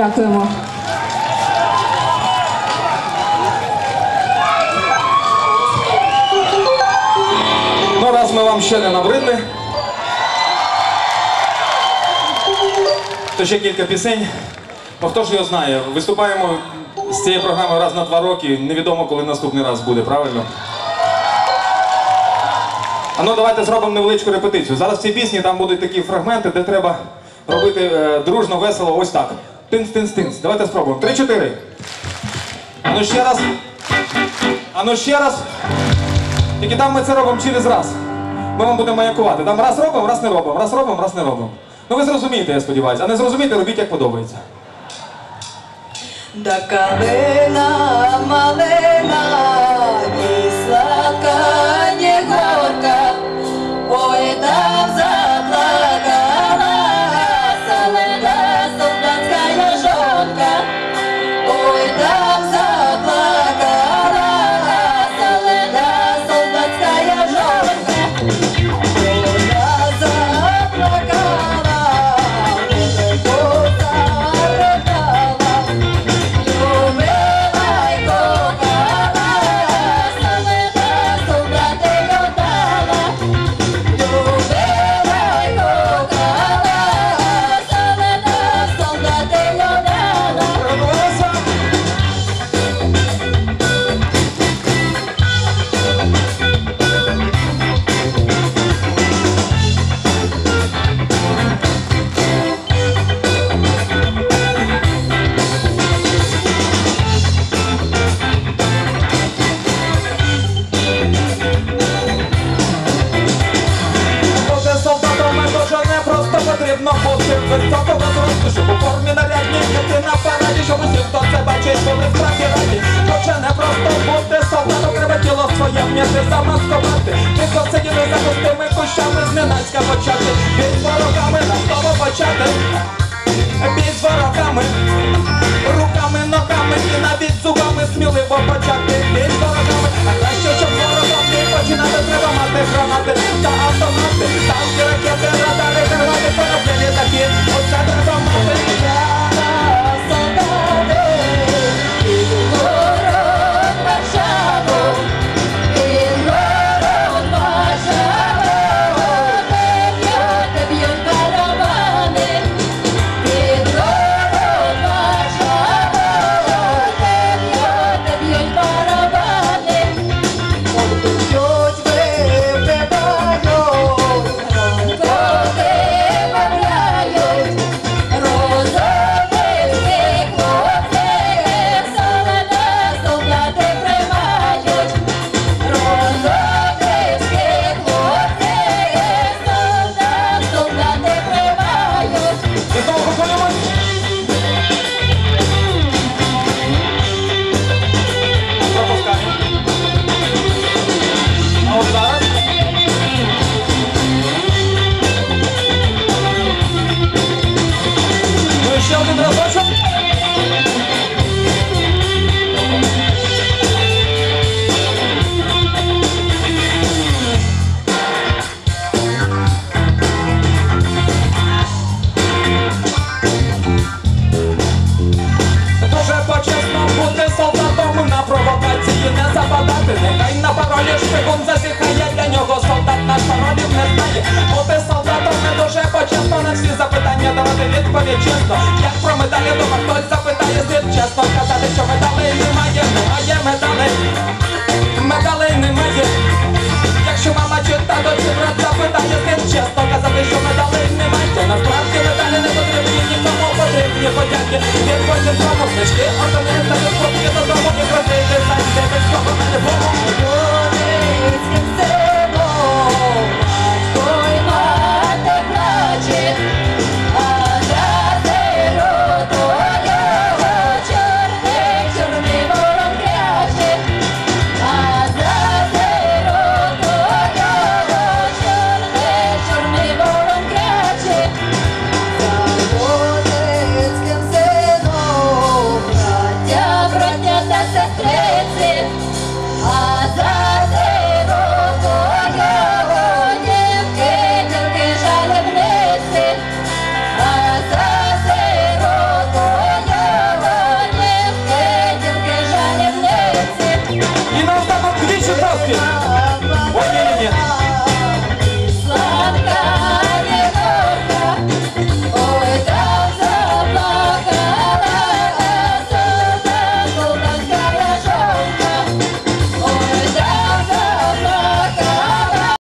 Дякуємо. Ну, раз ми вам ще не набридли, то ще кілька пісень. Ну хто ж його знає? Виступаємо з цією програмою раз на два роки. Невідомо, коли наступний раз буде, правильно? А ну давайте зробимо невеличку репетицію. Зараз в цій пісні там будуть такі фрагменти, де треба робити е, дружно, весело, ось так. Тинц-тинц-тинц. Давайте спробуємо. Три-чотири. А ну ще раз. А ну ще раз. Тільки там ми це робимо через раз. Ми вам будемо маякувати. Там раз робимо, раз не робимо, раз робимо, раз не робимо. Ну ви зрозумієте, я сподіваюся. А не зрозумієте, робіть як подобається. Да калина просто потім високого зросту, щоб у формі нарядній ти на параді, щоб усі, хто це бачить, були справді раді. Хоча не просто бути солдатом, треба тіло своє вміти замаскувати. Тихо сиділи за густими кущами, зненацька почати. від ворогами, на слово почати. Ну і ще відповідь чесно. Як про медалі дома хтось запитає слід чесно казати, що медалей немає, немає медалей. Медалей немає. Якщо мама чи тато чи брат запитає, слід чесно казати, що медалей немає. Насправді медалі не потрібні нікому потрібні подяки. Від потім тому книжки, організм та live. Other